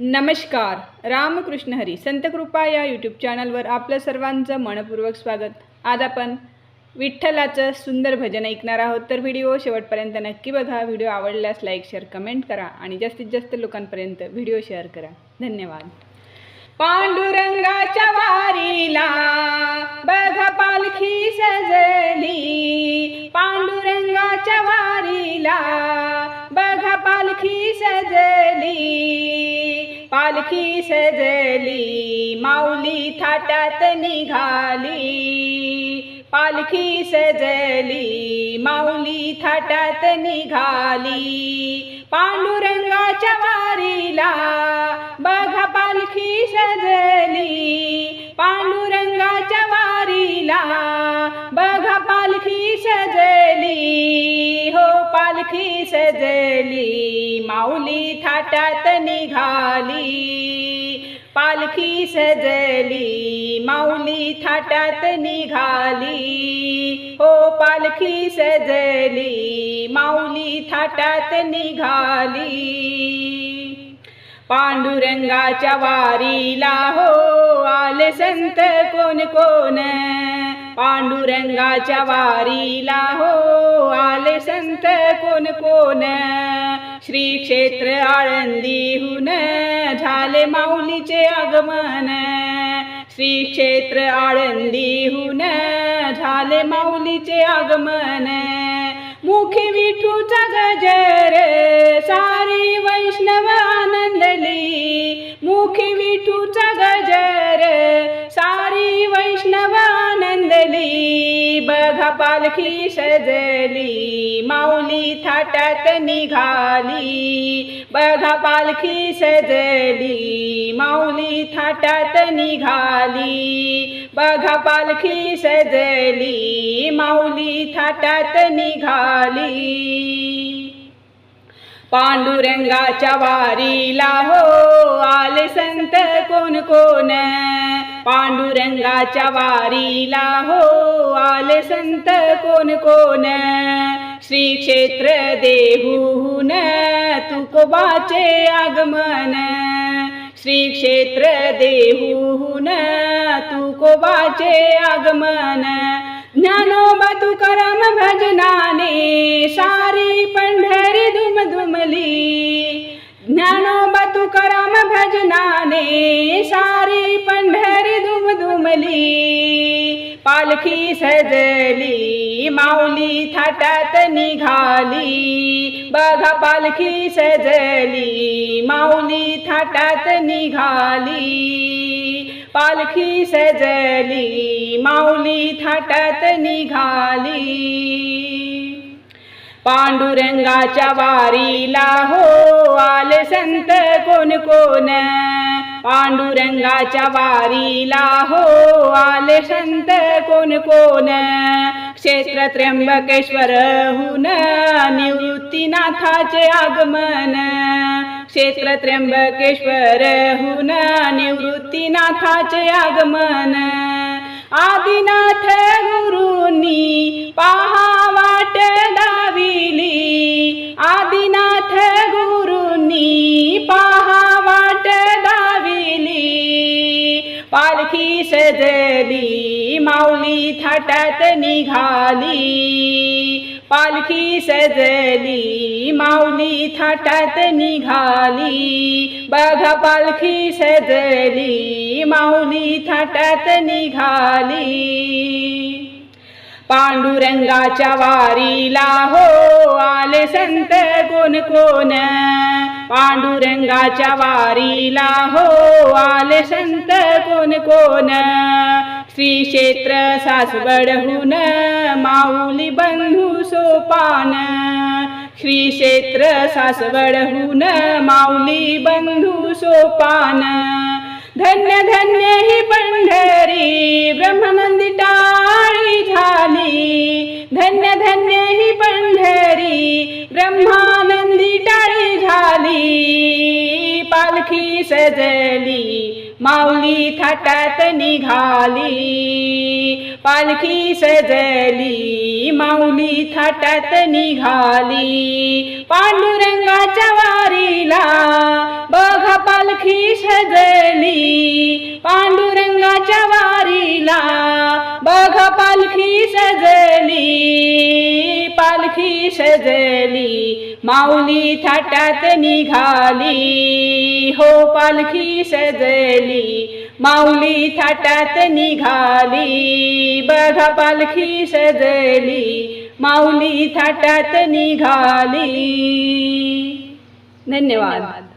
नमस्कार. रामकृष्ण हरी संत कृपा या यूट्यूब चॅनलवर आपलं सर्वांचं मनपूर्वक स्वागत. आज आपण विठ्ठलाचं सुंदर भजन ऐकणार आहोत. तर व्हिडिओ शेवटपर्यंत नक्की बघा. व्हिडिओ आवडल्यास लाईक शेअर कमेंट करा आणि जास्तीत जास्त लोकांपर्यंत व्हिडिओ शेअर करा. धन्यवाद. पांडुरंगाच्या वारीला बघा पालखी सजली. पांडुरंगाच्या वारीला बघा पालखी सजली. पालखी सजली माऊली थाटात निघाली. पालखी सजली माऊली थाटात निघाली. पांडुरंगाच्या वारीला बघा पालखी सजली. पांडुरंगाच्या वारीला बघा पालखी सजली. पालखी सजली माऊली थाटात निघाली. पालखी सजली माऊली थाटात निघाली. हो पालखी सजली माऊली थाटात निघाली. पांडुरंगाच्या वारीला हो आले संत कोण कोण? पांडुरंगाच्या वारीला हो आले संत कोण कोण? श्री क्षेत्र आळंदीहून झाले माऊलीचे आगमन. श्री क्षेत्र आळंदीहून झाले माऊलीचे आगमन. मुखी विठूचा गजर पालखी सजली माऊली थाटात निघाली. बघा पालखी सजली माऊली थाटात निघाली. बघा पालखी सजली माऊली थाटात निघाली. पांडुरंगाच्या वारीला हो आले संत कोण कोण? पांडुरंगाच्या वारीला हो आले संत कोण कोण? श्री क्षेत्र देहून तुकोबाचे आगमन. श्री क्षेत्र देहून तुकोबाचे आगमन. ज्ञानोबा तुकाराम भजनाने सारी पंढरी दुमदुमली ज्ञानोबा तुकाराम भजनाने सारी पंढरी धुमली पालखी सजली माऊली थाटात निघाली. बघा पालखी सजली माऊली थाटात निघाली. पालखी सजली माऊली थाटात निघाली. पांडुरंगाच्या वारीला हो आले संत कोण कोण? पांडुरंगाच्या वारीला हो आले संत कोण कोण? क्षेत्र त्र्यंबकेश्वर हुन निवृत्तीनाथाचे आगमन. क्षेत्र त्र्यंबकेश्वर हुन निवृत्तीनाथाचे आगमन. आदिनाथ गुरुनी पहा सजली माऊली थाटात निघाली. पालखी सजली माऊली थाटात निघाली. बघा पालखी सजली माऊली थाटात निघाली. पांडुरंगाच्या वारीला हो आले संत कोण कोण. पांडुरंगाच्या वारीला हो आले संत कोण? श्री क्षेत्र सासवडहून माऊली बंधू सोपान. श्री क्षेत्र सासवडहून माऊली बंधू सोपान. धन्य धन्य ही पंढरी ब्रह्मानंदी टाळी झाली. धन्य धन्य ही पंढरी ब्रह्मानंदी टाळी झाली. पालखी सजली. माऊली थाटात निघाली. पालखी सजली माऊली थाटात निघाली. पांडुरंगाच्या वारीला बघा पालखी सजली. पांडुरंगाच्या वारीला बघा पालखी सजली. पालखी सजली माऊली थाटात निघाली. हो पालखी सजली माऊली थाटात निघाली. बघा पालखी सजली माऊली थाटात निघाली. धन्यवाद.